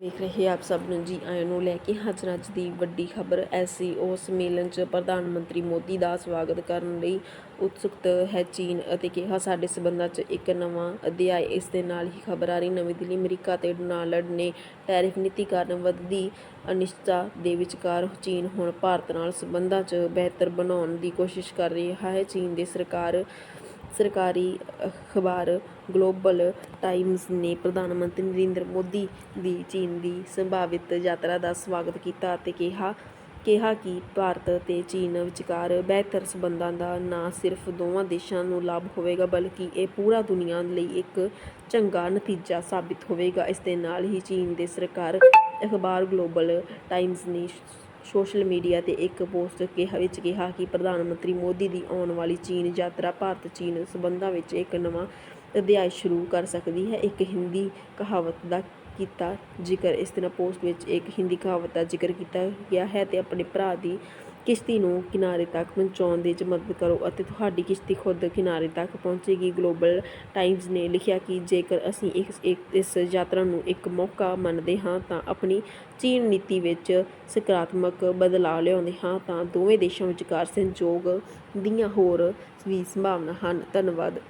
ਵੇਖ ਰਹੇ ਆਪ ਸਭ ਨੂੰ ਜੀ ਆਇਆਂ ਨੂੰ ਲੈ ਕੇ ਹਾਜ਼ਰ ਅੱਜ ਦੀ ਵੱਡੀ ਖਬਰ ਐਸਸੀਓ ਸੰਮੇਲਨ 'ਚ ਪ੍ਰਧਾਨ ਮੰਤਰੀ ਮੋਦੀ ਦਾ ਸਵਾਗਤ ਕਰਨ ਲਈ ਉਤਸੁਕਤ ਹੈ ਚੀਨ ਅਤੇ ਕਿਹਾ ਸਾਡੇ ਸਬੰਧਾਂ 'ਚ ਇੱਕ ਨਵਾਂ ਅਧਿਆਇ। ਇਸ ਦੇ ਨਾਲ ਹੀ ਖਬਰ ਆ ਰਹੀ, ਨਵੀਂ ਦਿੱਲੀ, ਅਮਰੀਕਾ ਤੇ ਡੋਨਾਲਡ ਨੇ ਟੈਰਿਫ ਨੀਤੀ ਕਾਰਨ ਵੱਧਦੀ ਅਨਿਸ਼ਚਤਾ ਦੇ ਵਿਚਕਾਰ ਚੀਨ ਹੁਣ ਭਾਰਤ ਨਾਲ ਸਬੰਧਾਂ 'ਚ ਬਿਹਤਰ ਬਣਾਉਣ ਦੀ ਕੋਸ਼ਿਸ਼ ਕਰ ਰਿਹਾ ਹੈ। ਚੀਨ ਦੀ ਸਰਕਾਰ ਸਰਕਾਰੀ ਅਖਬਾਰ ਗਲੋਬਲ ਟਾਈਮਜ਼ ਨੇ ਪ੍ਰਧਾਨ ਮੰਤਰੀ ਨਰਿੰਦਰ ਮੋਦੀ ਦੀ ਚੀਨ ਦੀ ਸੰਭਾਵਿਤ ਯਾਤਰਾ ਦਾ ਸਵਾਗਤ ਕੀਤਾ ਅਤੇ ਕਿਹਾ ਕਿਹਾ ਕਿ ਭਾਰਤ ਅਤੇ ਚੀਨ ਵਿਚਕਾਰ ਬਿਹਤਰ ਸਬੰਧਾਂ ਦਾ ਨਾ ਸਿਰਫ ਦੋਵਾਂ ਦੇਸ਼ਾਂ ਨੂੰ ਲਾਭ ਹੋਵੇਗਾ, ਬਲਕਿ ਇਹ ਪੂਰਾ ਦੁਨੀਆ ਲਈ ਇੱਕ ਚੰਗਾ ਨਤੀਜਾ ਸਾਬਿਤ ਹੋਵੇਗਾ। ਇਸ ਦੇ ਨਾਲ ਹੀ ਚੀਨ ਦੇ ਸਰਕਾਰ ਅਖਬਾਰ ਗਲੋਬਲ ਟਾਈਮਜ਼ ਨੇ ਸੋਸ਼ਲ ਮੀਡੀਆ ਤੇ ਇੱਕ ਪੋਸਟ ਕਿਹਾ ਵਿੱਚ ਕਿਹਾ ਕਿ ਪ੍ਰਧਾਨ ਮੰਤਰੀ ਮੋਦੀ ਦੀ ਆਉਣ ਵਾਲੀ ਚੀਨ ਯਾਤਰਾ ਭਾਰਤ ਚੀਨ ਸਬੰਧਾਂ ਵਿੱਚ ਇੱਕ ਨਵਾਂ ਅਧਿਆਇ ਸ਼ੁਰੂ ਕਰ ਸਕਦੀ ਹੈ। ਇੱਕ ਹਿੰਦੀ ਕਹਾਵਤ ਦਾ ਕੀਤਾ ਜ਼ਿਕਰ। ਇਸ ਦਿਨ ਪੋਸਟ ਵਿੱਚ ਇੱਕ ਹਿੰਦੀ ਕਹਾਵਤ ਦਾ ਜ਼ਿਕਰ ਕੀਤਾ ਗਿਆ ਹੈ ਅਤੇ ਆਪਣੇ ਭਰਾ ਦੀ ਕਿਸ਼ਤੀ ਨੂੰ ਕਿਨਾਰੇ ਤੱਕ ਪਹੁੰਚਾਉਣ ਵਿੱਚ ਮਦਦ ਕਰੋ ਅਤੇ ਤੁਹਾਡੀ ਕਿਸ਼ਤੀ ਖੁਦ ਕਿਨਾਰੇ ਤੱਕ ਪਹੁੰਚੇਗੀ। ਗਲੋਬਲ ਟਾਈਮਜ਼ ਨੇ ਲਿਖਿਆ ਕਿ ਜੇਕਰ ਅਸੀਂ ਇਸ ਯਾਤਰਾ ਨੂੰ ਇੱਕ ਮੌਕਾ ਮੰਨਦੇ ਹਾਂ ਤਾਂ ਆਪਣੀ ਚੀਨ ਨੀਤੀ ਵਿੱਚ ਸਕਾਰਾਤਮਕ ਬਦਲਾਅ ਲਿਆਉਂਦੇ ਹਾਂ ਤਾਂ ਦੋਵੇਂ ਦੇਸ਼ਾਂ ਵਿਚਕਾਰ ਸਹਿਯੋਗ ਦੀਆਂ ਹੋਰ ਵੀ ਸੰਭਾਵਨਾ ਹਨ। ਧੰਨਵਾਦ।